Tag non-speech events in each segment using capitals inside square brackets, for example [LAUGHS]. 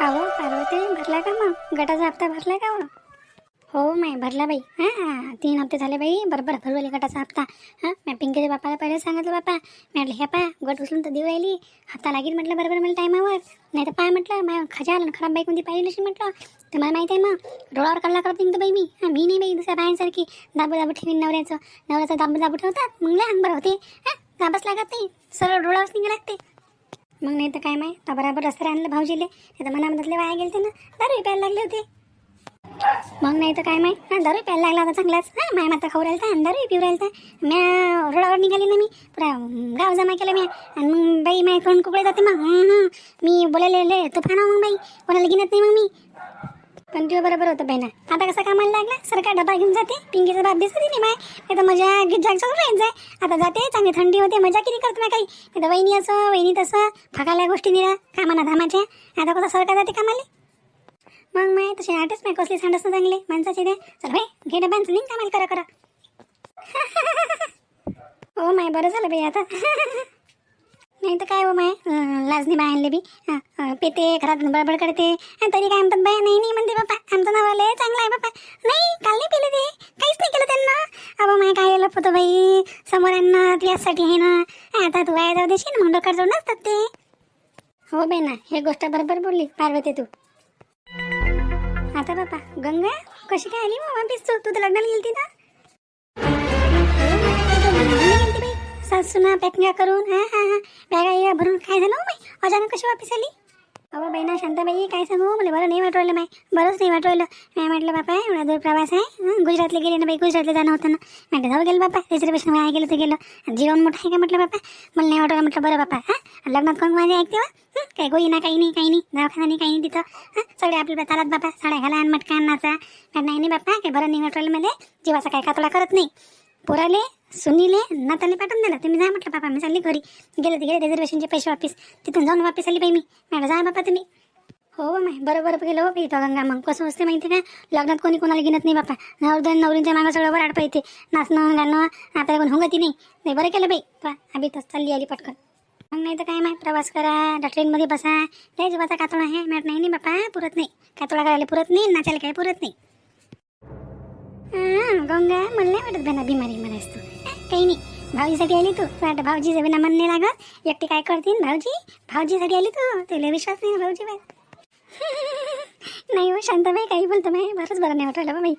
का हो पार्वती भरला का मग? गटाचा हप्ता भरला का हो हो माय भरला बाई. हां तीन हप्ते झाले बाई. बरोबर भरवले गटाचा हप्ता. हां मी पिंकीच्या बापाला पहिले सांगितलं बापा. मी म्हटलं हे पा गट उचलून तर देऊ राहिली. हप्ता लागेल म्हटलं बरोबर मला टायमावर. नाही तर पाय म्हटलं माझ्या खजाल खराब बाई कोणती पाहिली अशी म्हटलं. तर मला माहिती आहे मग डोळ्यावर कल्ला करत निघतो बाई मी. हां मी नाही बाई दुसऱ्या बायांसारखी. दाबू दाबू ठेवीन नवऱ्याचं. नवऱ्याचं दाबू दाबू ठेवतात. मग लहान बरं होते. हां दाबच लागत नाही. सरळ डोळावरच निघा लागते. मग नाही तर काय माय तर बराबर रस्त्यावर आणलं भाऊजीले. नाही तर मनामधले वाया गेलते ना. दारू प्यायला लागले होते. मग नाही तर काय माय हा दारू प्यायला लागला होता चांगलाच. हा माय माता खाऊ राहिलता आणि दारू पिऊ राहिलता. म्या रोडावर निघाली ना मी. पुरा गाव जमा केलं मी आणि मग बाई माय कोण कुकडे जाते मग. मी बोलायला तुफान मग बाई. कोणाला गिनत नाही मग मी. पण तुझं बरोबर होतं बहिणा. आता कसं कामाला लागला? सरकार डबा घेऊन जाते पिंकीचा बाप दिसत नाही माय. नाही तर मजा गिजाग चालू राहायचं जाय. आता जाते चांगली थंडी होते मजा किती करत नाही काही. नाही तर वहिनी असं वहिनी तसं फकाल्या गोष्टी निरा कामाना धामाच्या. आता कसं सरकार जाते कामाले? मग माय तसे आठच माय कसले सांडस चांगले माणसाचे दे चल भाई घे डब्यांचं लिंक कामाला करा करा. [LAUGHS] हो माय बरं झालं बाई आता. [LAUGHS] नाही तर काय हो माय? लाजणी लाजनी बाय आणले बी. हं, पेते घरात बडबड करते. तरी काय म्हणतात बाय नाही नाही म्हणते बाप्पा आमचं नाव आलं चांगलं आहे बाप्पा नाही काल नाही पेले ते. काहीच नाही केलं त्यांना. अबो माय काय लप होतं बाई समोरांना यासाठी आहे ना. आता तू वाया जाऊ देशील म्हणून मग डोक्यात जाऊन असतात ते. हो बाई ना हे गोष्ट बरोबर बोलली पार्वती तू. आता बापा गंगा कशी काय आली मग? वापिस तू? तू तर लग्नाला गेलती ना? सासूना पॅकिंग करून हा हा हा. बॅगा या भरून काय झालं हो बाई? अचानक कशी वापस आली? अहो बहिणा शांताबाई काय सांगू? मला बरं नाही वाटवलं माय बरंच नाही वाटवलं मी म्हटलं बापा एवढा दूर प्रवास आहे गुजरातला गेले ना बाई गुजरातला जाणं होतं ना. म्हटलं जाऊ गेलं बापा. रिझर्वेशन वाया गेलं तर गेलं. जीवन मोठं आहे का? म्हटलं बापा. मला नाही वाटवलं म्हटलं बरं बापा हां? लग्नात कोण माझे ऐकते वा काय गोई ना काही नाही काही नाही. दवाखाना नाही काही नाही तिथं. हां? सगळे आपल्या चालत बापा. साड्या घाला आणि मटका अन्नाचा नाही नाही बापा. काय बरं नाही वाटवलं मला. जीवाचा काय कातोडा करत नाही. पोराले सुनीले नाताले पाठवून दिला. तुम्ही जा म्हटलं बापा मी चालली घरी. गेले ते गेले रिझर्वेशनचे पैसे वापस. तिथून जाऊन वापस आली बाई मी. म्हटलं जा बापा तुम्ही. हो, हो माय. बरोबर गेलो हो इथं गंगा. मग कसं असते माहिती का? लग्नात कोणी कोणाला गिनत नाही बापा. नवरदेव नवरींच्या मागं सगळं वराड पाहिजे नाचणं गाणं आता कोण हुंगती नाही. नाही बरं केलं बाई. पा आम्ही तस चालली आली पटकन. मग नाही तर काय माय? प्रवास करा ट्रेनमध्ये बसा. लय जीवाचा कातोळा आहे. मॅट नाही नाही बापा पुरत नाही. कातोळा करायला पुरत नाही नाचायला काय पुरत नाही. हां, गंगा मला नाही वाटत बेना बिमारी म्हणायस तू काही नाही भाऊजीसाठी आली तू वाटत भाऊजीचं बिना मन नाही लागत एकटी काय करतील भाऊजी भाऊजीसाठी आली तू तुला विश्वास नाही भाऊजी बाई शांताबाई काही बोलतो बाई बरंच बरं नाही वाटलं बाई.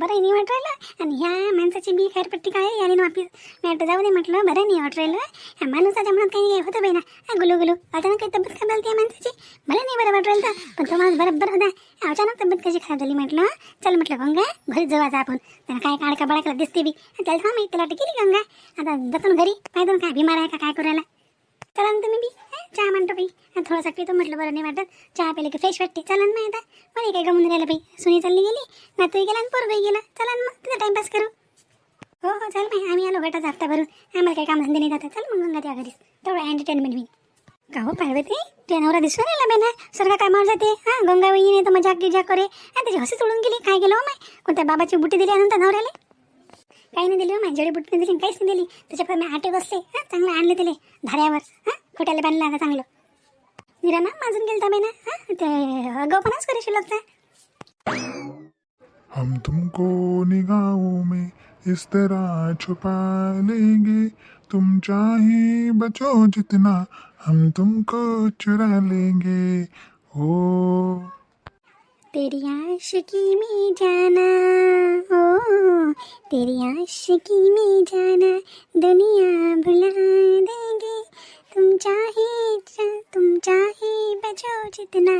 बरं नाही वाटलं आणि ह्या माणसाची बी खैरपट्टी काय याने वापिस मी वाटतं जाऊ दे म्हटलं. बरं नाही वाटलं ह्या माणसाच्या मनात काही होतं बाई ना? गुलू गुलू अचानक काही तब्येत खराब झाली त्या माणसाची? मला नाही बरं वाटलं पण तो माणूस बरोबर होता. अचानक तब्येत कशी खराब झाली म्हटलं? चल म्हटलं गंगा घरी जाऊ आता आपण. त्याला काय काढका बडाकला दिसते बी. त्याला थांब मी त्याला केली गंगा. आता जातो घरी. पाहिजे काय बिमार आहे का? काय करायला चला ना तुम्ही बी चहा म्हणतो बाई. थोडासा पितो म्हटलं बरं नाही वाटत. चहा प्याले की फ्रेश वाटते. चला ना आता मला काही गमून राहिलं बाई? सुनी चालली गेली? नातूही गेला आणि पोरबाई गेला. चला ना मग तिथं टाइमपास करू. हो हो चल बाई. आम्ही आलो गटाचा हप्ता भरून. आम्हाला काही कामधंदे नाही जातात चल मग गंगा त्या घरीच. तेवढं एंटरटेनमेंट होईल का हो पार्वती? ते नवरा दिसून राहिला बाई ना? कामावर जाते. हां गंगा वहिनी नाही तर मजाक गिजाक करे. आणि त्याची हसी सोडून गेली. काय गेलो हो, माय? कोणत्या बाबाची बुटी दिली आणून त्या नवऱ्याला? काही नाही दिली हो माझी जडीबुटी नाही दिली काहीच नाही दिली. त्याच्याकडे मी आटे बसले हां चांगलं आणले त्याले धाऱ्यावर हां खोट्याला बांधलं आता चांगलं. निरा ना माझून गेलता मी ना हां ते अगाऊपणाच करे शिल्लकचा? हम तुमको निगाहों में इस तरह छुपा लेंगे तुम चाहे बचो जितना हम तुमको चुरा लेंगे ओ। तेरी आशिकी में जाना ओ तेरी आशिकी में जाना दुनिया भुला देंगे। तुम चाहे तुम चाहे बचो जितना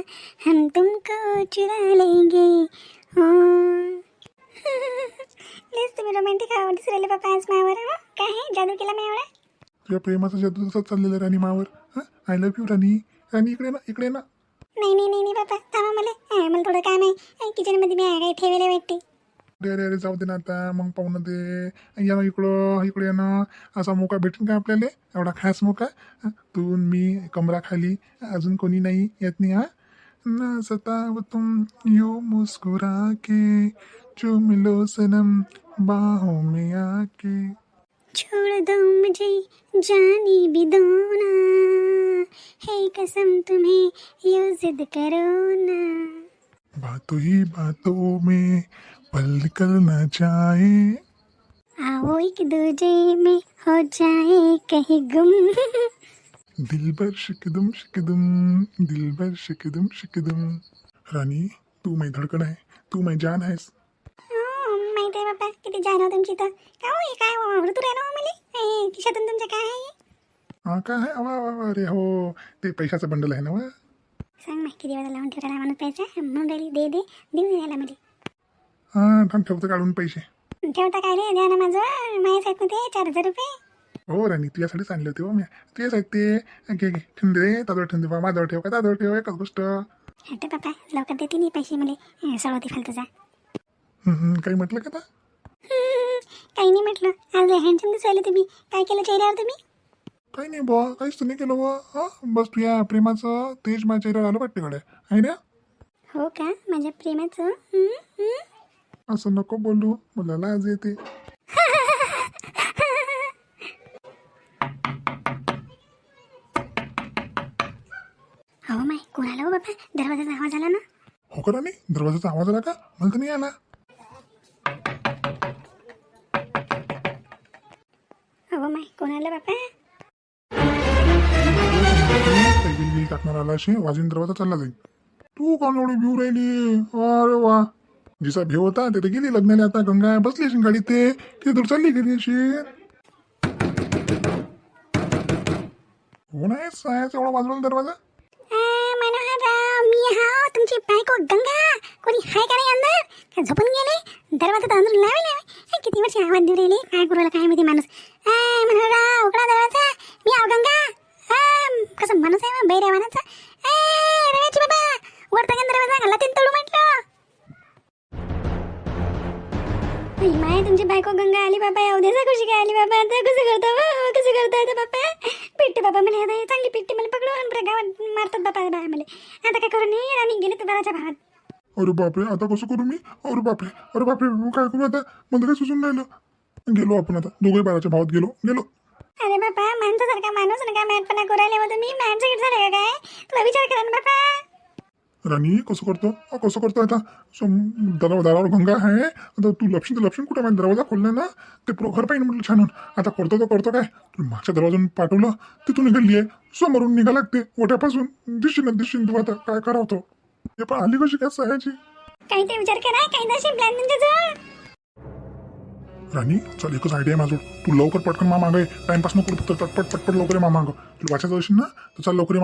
हम तुमको चुरा लेंगे ओ। प्लीज तुम्ही रोमॅन्टिक आवडीच राहिले बाबा आज मायावर हं? काय आहे जादू केला मी एवढा तुझ्या प्रेमाचा जादू तसाच चाललेला राणी मावर आय लव्ह यू राणी. राणी इकडे ना इकडे ना. नाही नाही नाही नाही बाबा थांबा मला. मला थोडं काम आहे. किचनमध्ये मी आहे काही ठेवले वाटते. अरे अरे अरे जाऊ दे ना आता. मग पाहुणं दे. या ना इकडं इकडे या ना. असा मोका भेटेल का आपल्याला? एवढा खास मोका? तू न मी कमरा खाली अजून कोणी नाही येत नाही हा? ना सताव तुम यो मुस्कुरा के जो मिलो सनम बाहों में आके. छोड़ दो मुझे जाने भी दो ना। है कसम तुम्हें यूँ जिद करो ना। बातों ही बातों में पल निकल न जाए। आओ एक दूजे में हो जाए कहीं गुम। दिल भर शिकदम शिकदम दिल भर शिकदम शिकदम। राणी तू मै धडकन आहे तू मै जान हो, आहे बाबा किती जाण हो तुमची तर का हो हे काय? ऋतू आहे ना हो मला हे खिशातून तुमच्या काय आहे हा? काय आहे? वा वा अरे हो ते पैशाचं बंडल आहे ना वा? सांग ना किती वेळा लावून ठेवला म्हणून पैसा? म्हणून राहिली दे दे. देऊन द्यायला मध्ये हा थांब ठेवतो काढून पैसे. ठेवता काय रे? द्या ना माझं. माझ्या ते चार हजार रुपये? हो राणी तुझ्यासाठीच आणले होते हो मी. तुझ्याच आहेत ते घे घे. ठेवून दे ताजवळ ठेवून दे बा. माझ्यावर ठेव का? ताजवळ ठेव एकच गोष्ट. हटे बाबा लवकर देते नाही पैसे मला. सळवती फालतूचा. हम्म, काही म्हटलं का आता काही नाही म्हटलं. आज हँडसम दिसायला तुम्ही. काय केलं चेहऱ्यावर तुम्ही? काही नाही बुवा काहीच तर नाही केलं बुवा. हा बस तुझ्या प्रेमाचं तेज माझ्या चेहऱ्यावर आलं वाटते कडे आहे ना? हो का? माझ्या प्रेमाचं? हम्म, हम्म. असं नको बोलू. मला लाज येते. हो माय कोण आलं हो बाबा? दरवाजाचा आवाज आला ना? हो का राणी? दरवाजाचा आवाज आला का? मला तर नाही आला. हो माय. कोण आलं बाबा काही बिल टाकणार आला अशी वाजून दरवाजा चालला जाईल. तू कोण एवढी भिऊ राहिली? अरे वा. जिचा भेव होता ते तर गेली लग्नाला आता गंगा बसली अशी गाडी ते किती दूर चालली गेली अशी. कोण आहे सायाचा एवढा वाजवला दरवाजा? मी हा तुमची बायको गंगा. कोणी हाय का नाही अंदर? का झोपून गेले? दरवाजा तर अंदरून लावले हे किती वर्षी आवाज देऊ राहिले? काय करू काय माहिती माणूस? म्हणा मनोहरराव उघडा दरवाजा. मी आव गंगा. कसं माणूस आहे बैऱ्या मानाचा रव्याची बाबा वरता का दरवाजा घाला तीन तळू म्हटलं माय तुमची बायको गंगा आली बाबा. येऊ दे कशी काय आली बाबा. आता कसं करतो कसं करतो आता बाबा? पिट्टे बाबा मला चांगली पिट्टी मला पकडून बरं गावात मारतात बाबा मला आता काय करू नाही राणी गेले तर बराच्या भावात अरे बापरे आता कसं करू मी? अरे बापरे अरे बापरे काय करू आता? मला काही सुचून राहिलं? गेलो आपण आता. दोघे बाराच्या भावात गेलो. गेलो. अरे बाबा माणसासारखा माणूस ना काय मॅटपणा करायला होतं मी मॅट झालं का काय? तुला विचार करा ना बाबा राणी कसं करतो? अ, कसं करतो आता? सम- दरा दारावर गंगा आहे. आता तू लपशील तर लपशील कुठे माझा दरवाजा खोलला ना? ते पुरं घर पाहिजे म्हटलं छान. आता करतो तर करतो काय? तू मागच्या दरवाजून पाठवलं तिथून निघाली आहे समोरून निघा लागते. ओट्यापासून दिशीन दिशीन तू आता? काय करावतो हे पण आली कशी काय सहायची काही ते विचार करा काही तशी प्लॅन जवळ राणी चल एकच आयडिया माझं. तू लवकर पटकन मा मागं टाइमपास नको करू, फक्त पटपट पटपट लवकर ये मा मागं. तुला वाचायचं असेल ना तर चल लवकर ये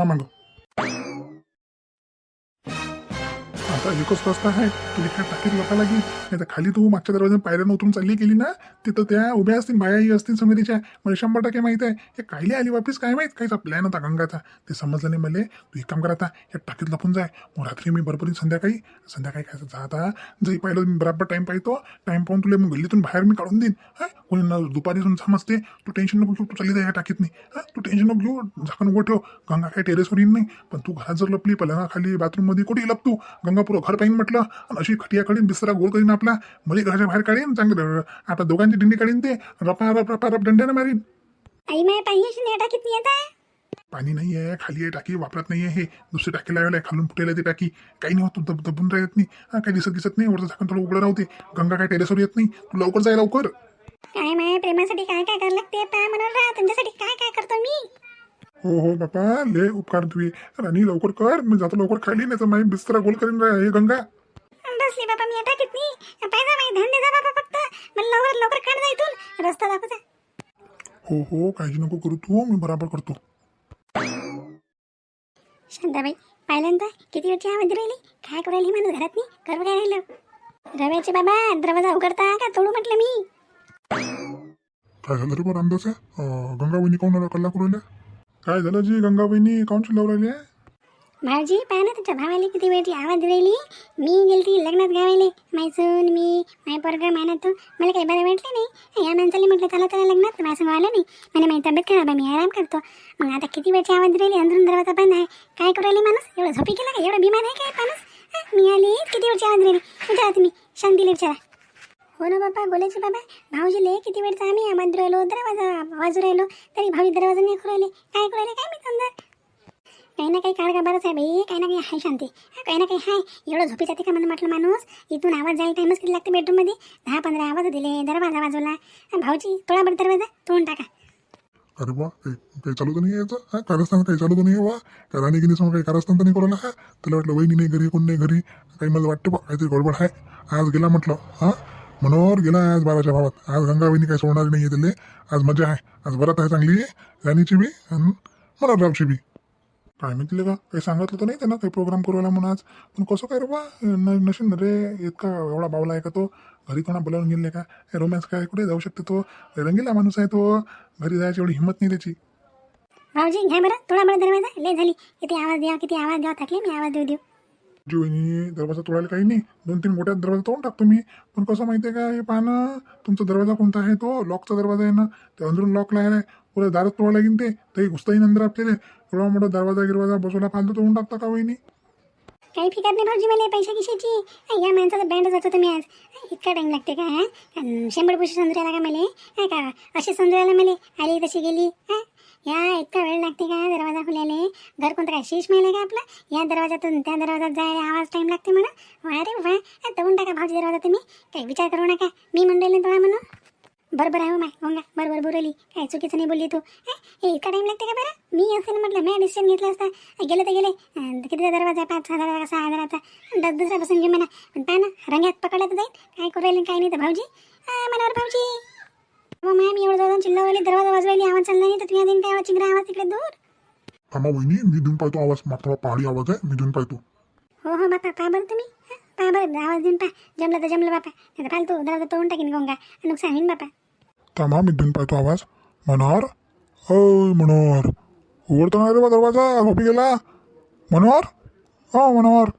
आता रस्ता आहे तुला काय टाकीत लोका लागेल नाही तर खाली तू मागच्या दरवाजा पायऱ्यानं उतरून चालली गेली ना तिथं त्या उभ्या असतील बायाही असतील समितीच्या. मला शंभर टक्के माहीत आहे हे कायले आली वापस काय माहीत? काहीचा प्लॅन होता गंगाचा. ते समजलं नाही मला. तू एक काम कर आता या टाकीत लपून जाय. मग रात्री मी बरोबर संध्याकाळी संध्याकाळी काय जा आता. जरी पाहिलं मी बरोबर टाईम पाहतो. टाइम पाहून तुला मग गल्लीतून बाहेर मी काढून देईन. हां? कोणी न दुपारी समजते तू टेन्शन नको घेऊ तू चालली जा या टाकीत नाही. हा तू टेन्शन नको घेऊ झाकण उघड ठेव. गंगा काय टेरेसवर येईन नाही पण तू घरात जर लपली पलंगा खाली बाथरूममध्ये कुठेही लप तू. गंगा पुरं घर पाहिजे म्हटलं आणि अशी खटिया काढीन बिस्तरा गोल करीन आपला. मध्ये घराच्या बाहेर काढीन चांगलं आता दोघांची दिंडी काढीन ते. रपा रप रपा रप दंड्यानं मारीन. आई माय नाही टाकीत नाही आता पाणी नाही आहे खाली आहे टाकी वापरत नाही आहे. हे दुसरी टाकी लावायला आहे, खालून फुटेल ती टाकी. काही नाही होत दब दबून राहत नाही. हा काही दिसत दिसत नाही वरचं झाकण थोडं उघडं राहते गंगा काय टेरेसवर येत नाही. तू लवकर जाय लवकर. काय माय प्रेमासाठी काय काय करायला लागते पा मनोहरराव तुमच्यासाठी काय काय करतो मी? हो हो बापा ले उपकार तुझे राणी लवकर कर मी जातो लवकर खाली नाही तर माझी बिस्तरा गोल करीन रा- हे गंगा. बसली बाबा मी टाकीत नाही पाहिजे माही धंदे जा बाबा फक्त. मला लवकर लवकर काढ जा इथून. रस्ता दाखवता हो हो काळजी नको करू तू मी बराबर करतो. शांताबाई पाहिलं ना किती वेळची आवाज राहिली काय करू राहिली माणूस घरात नाही करू काय राहिलं? रव्याचे बाबा दरवाजा उघडता का? तोडू म्हटलं मी. काय झालं रे बरं अंदाज? आहे अं, कल्ला करू राहिल्या? काय झालं जी गंगा वहिनी काऊन राहिली आहे भाऊजी पाहा ना तुमच्या भावाला किती वेळची आवाज राहिली मी गेलती लग्नात गावाले. मायसून मी माय पोरग मानत मला काही बरं वाटलं नाही. या माणसाला म्हटलं चला चला लग्नात. माझं आलं नाही. मला माझी तब्येत खराब आहे मी आराम करतो. मग आता किती वेळची आवाज राहिली अंदरून दरवाजा बंद आहे. काय करू राहिली माणूस? एवढं झोपी केला का? एवढं बिमार आहे काय माणूस? हा, मी आली किती वेळची आवाज राहिली विचारा तुम्ही. शांतीला विचारा. हो ना बाबा बोलायचे बाबा. भाऊजी ले किती वेळचा आम्ही आम्हाला राहिलो दरवाजा वाजू राहिलो तरी भाऊजी दरवाजा नाही करू काय करू काय मी समजा काही ना काही काढ बरंच आहे बाई. काही ना काही आहे शांती. काही ना काही आहे एवढं झोपी जाते का म्हणून म्हटलं माणूस? इथून आवाज जायला टाईमच किती लागते बेडरूममध्ये दहा पंधरा आवाज दिले दरवाजा वाजवला भाऊजी थोडा बरं दरवाजा. तोंड टाका. अरे वा काही चालू तर नाही यायचं हा कारस्थान काही चालू तर नाही वा? का राणी गिनी समोर काही कारस्थान तर नाही करू हा त्याला वाटलं वहिनी नाही घरी कोण नाही घरी. काही मला वाटतं बा काहीतरी गडबड आहे. आज गेला म्हटलं हा? मनोहर गेला आज बाबाच्या भावात. आज गंगा काही सोडणार नाही त्याले. आज मजा आहे. आज बरात आहे चांगली. राणीची बी आणि मनोहररावची बी. काय म्हटले का काही सांगितलं तर नाही त्यांना? काही प्रोग्राम करायला म्हणून आज? पण कसं काय रे बा? नशीन रे इतका एवढा बावला आहे का तो? घरी कोणा बोलावून गेले का? रोमॅन्स काय कुठे जाऊ शकते तो? रंगीला माणूस आहे तो. घरी जायची एवढी हिंमत नाही त्याची. भाऊजी घ्या बरं. थोडा बरं दरवाजा लय झाली. किती आवाज द्या किती आवाज द्या. थकले मी आवाज देऊ देऊ. जीवनी दरवाजा तोडायला काही नाही. दोन तीन मोठ्या दरवाजा तोडून टाकतो मी. पण कसं माहिती आहे का हे पाहणं तुमचा दरवाजा कोणता आहे तो? लॉकचा दरवाजा आहे ना. ते अंदरून लॉक लायला आहे पुढे दारात तोडा लागेल ते. तरी घुसता येईन अंदर आपल्याला. एवढा मोठा दरवाजा गिरवाजा बसवला फालतू तोडून टाकता का वहिनी? काही फिकत नाही भाऊजी मला पैसे किशाची या माणसाचा बँड जातो तुम्ही आज. इतका टाइम लागते का शंभर पैसे समजायला का मला? का? असे समजायला मला? आली तशी गेली हा? या इतका वेळ लागते का? दरवाजा खुल्याले. घर कोणतं काय शीश मिळालं का आपलं? या दरवाजातून त्या दरवाजात जायला आवाज टाइम लागते म्हणा हो, वा वा तवून टाका भाऊजी दरवाजा तुम्ही. काही विचार करू नका. मी म्हणलेलं थोडा म्हणून. बरोबर आहे हो, माय. होंगा बरोबर बोलली. काय चुकीचं नाही बोलली तू. हे इतका टाइम लागते का बरं? मी असेल म्हटलं. मी डिसिजन घेतला असता. गेलं तर गेले. कितीचा दरवाजा आहे? पाच हजाराचा सहा हजाराचा दस दुसऱ्यापासून घे म्हणा. पण पाहा ना रंग्यात पकडलं तर जाईल. काय करू राहिले काय नाही तर भाऊजी. हा, मनावर भाऊजी. हो माय मी एवढं जाऊन चिल्लावली दरवाजा वाजवायली आवाज चालला नाही तर तुम्ही अजून काय आवाज चिंगरा आवाज तिकडे दूर? थांबा वहिनी मी देऊन पाहतो आवाज. पहाडी आवाज आहे मी देऊन पाहतो. हो हो बापा बरं तुम्ही. हा, पहा बरं आवाज देऊन पहा. जमलं तर जमलं बापा. नाही तर फालतू दरवाजा तोडून टाकीन गंगा. नुकसान होईन बापा. थांबा मी देऊन पाहतो आवाज. मनोहर? अय मनोहर. उघडतो ना रे बा दरवाजा झोपी गेला. मनोहर? हो मनोहर.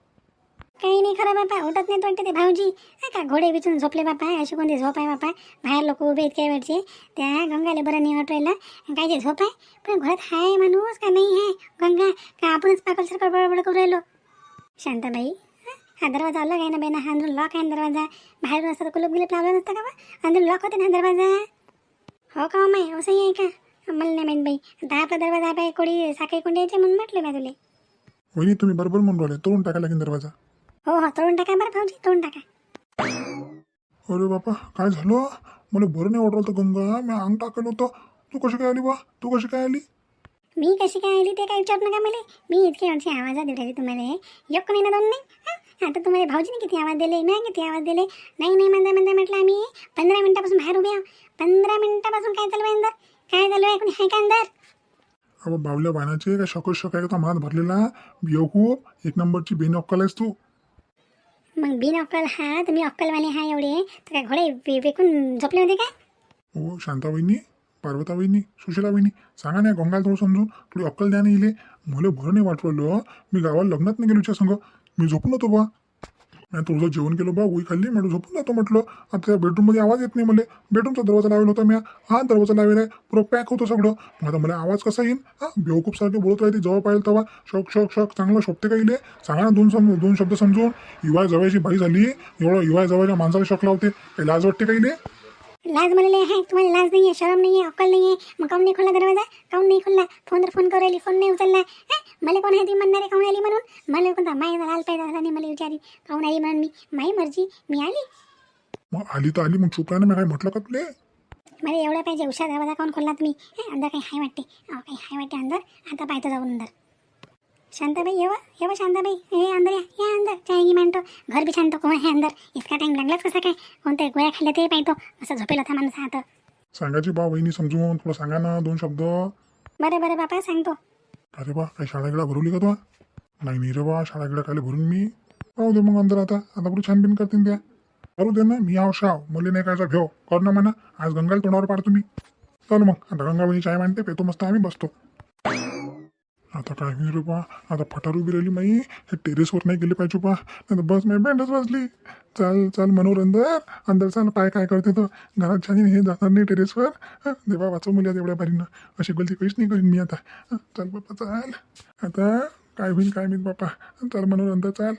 काही नाही खरं बापा उठत नाही वाटते ते भाऊजी. हा का घोडे विचून झोपले बापा अशी कोणती झोप आहे बापा? बाहेर लोक उभे आहेत काही वेळचे त्या गंगाले बरं नाही राहिलं काय ते झोप आहे? पण घरात हाय माणूस का नाही आहे? गंगा का आपणच पाकल सरकार बडबड करू राहिलो? शांताबाई हा, दरवाजा अलग आहे ना बेना हा अंदरून लॉक आहे ना दरवाजा? बाहेरून असं तर कुलूप गिलप लावलं नसतं का बा? अंदरून लॉक होते ना दरवाजा? हो का हो माय? असंही आहे का? मला नाही माहीत बाई. आता आपला दरवाजा बाई कोणी साखळी कोणी यायचे म्हणून म्हटलं मी तुला. वहिनी तुम्ही बरोबर म्हणून राहिले. तोडून टाकायला लागेल दरवाजा. हो हो तोडून टाका बरं भाऊजी तोडून टाका. अरे बापा काय झालं? मला बरं नाही वाटलं होतं गंगा. मी अंग टाकलं होतं. तू कशी काय आली बा? तू कशी काय आली? मी कशी काय आली ते काय विचारू नका मला. मी इतके आवाजात देऊ राहिली तुम्हाला. एक नाही ना दोन नाही? हा? आता तुम्हाला भाऊजीने किती आवाज दिले मी किती आवाज दिले? नाही नाही म्हणता म्हणता म्हटलं आम्ही. पंधरा मिनिटापासून बाहेर उभे आहो पंधरा मिनिटापासून काय चालू आहे अंदर? काय चालू आहे? कोणी आहे का अंदर? अबा बावल्या बाणाचे काय शकत शक आहे का? तो मनात भरलेला. येऊ एक नंबरची बेन अक्कल आहेस तू. मग बिन अक्कल हा तुम्ही अक्कलवाले हा एवढे तर काय घोडे वे- झोपले होते काय? हो शांता वहिनी पार्वता वहिनी सुशीला वहिनी सांगा ना गंगाल थोडं समजून थोडी अक्कल द्या नाही इले मला बरं नाही वाटवलं मी गावाला लग्नात नाही गेलो संघ संग. मी झोपून होतो बा नाही तुझं जेवण केलं बा उई खाल्ली म्हणून झोपून जातो म्हटलं. आता त्या बेडरूममध्ये आवाज येत नाही मला. बेडरूमचा दरवाजा लावला होता मी. हा दरवाजा लावेल आहे. पुरं पॅक होतं सगळं. मग आता मला आवाज कसा येईल हा बेवकूप सारखे बोलत राहते जवळ पाहिजे तेव्हा शक शक शक चांगलं शोभते का इले? सांगा ना दोन सम दोन शब्द समजून. युवा जवळची बाई झाली. एवढं युवा जवळच्या माणसाला शक लावते. काही लाज वाटते का इले? लाज लय आहे? तुम्हाला लाज नाही आहे शरम नाही आहे अक्कल नाही आहे मग काऊन नाही खोलला दरवाजा? काऊन नाही खोलला? फोनवर फोन करू राहिली फोन नाही उचलला. हा? मला कोण आहे ती म्हणणारे? काऊन आली म्हणून? मला कोणता माय लाल पाहिजे झाला नाही मला विचारी. काऊन आली म्हणून मी? माई मर्जी मी आली. मग आली तर आली मग चुप राहा ना मी काय म्हटलं का तुले? मला एवढं पाहिजे उषा दरवाजा काऊन खोलला तुम्ही अंदर काही हाय वाटते. अहो काही हाय वाटते अंदर? आता पाहतो जाऊन अंदर. शांताबाई येवा येवा शांताबाई. हे अंदर या या अंदर चाय घी मांडतो? घर बी छानतो कोण आहे अंदर इतका टाइम लागलाच कसा काय? कोणत्या गोळ्या खाल्ल्या ते पाहतो. असं झोपेल होता माणूस आता. सांगायची बा वहिनी समजून तुला सांगा ना दोन शब्द. बरं बरं बापा सांगतो. अरे बा काही शाळा गिळा भरवली का तुला नाही नाही रे बा शाळा गिळा काय भरून मी? पाहू दे मग अंदर आता. आता पुढे छान बिन करतील त्या. करू दे ना मी आव शाव. मुली नाही काय घेऊ कर ना म्हणा. आज गंगाला तोंडावर पाडतो मी. चल मग आता गंगा वहिनी चाय मांडते पेतो मस्त आम्ही बसतो. आता काय होईल रे बा? आता फटार उभी राहिली माई. हे टेरेसवर नाही गेले पाहिजे बा. नाही बस मी बँडच वाजली. चाल चाल मनोहर अंदर. अंदर चाल पाय काय करते तो? घरात छान हे जाणार नाही टेरेसवर देवा वाचव मुली एवढ्या बारीनं अशी गलती काहीच नाही करीन मी आता. चल बाप्पा चाल. आता काय होईल काय मी बापा चल मनोहर अंदर चाल.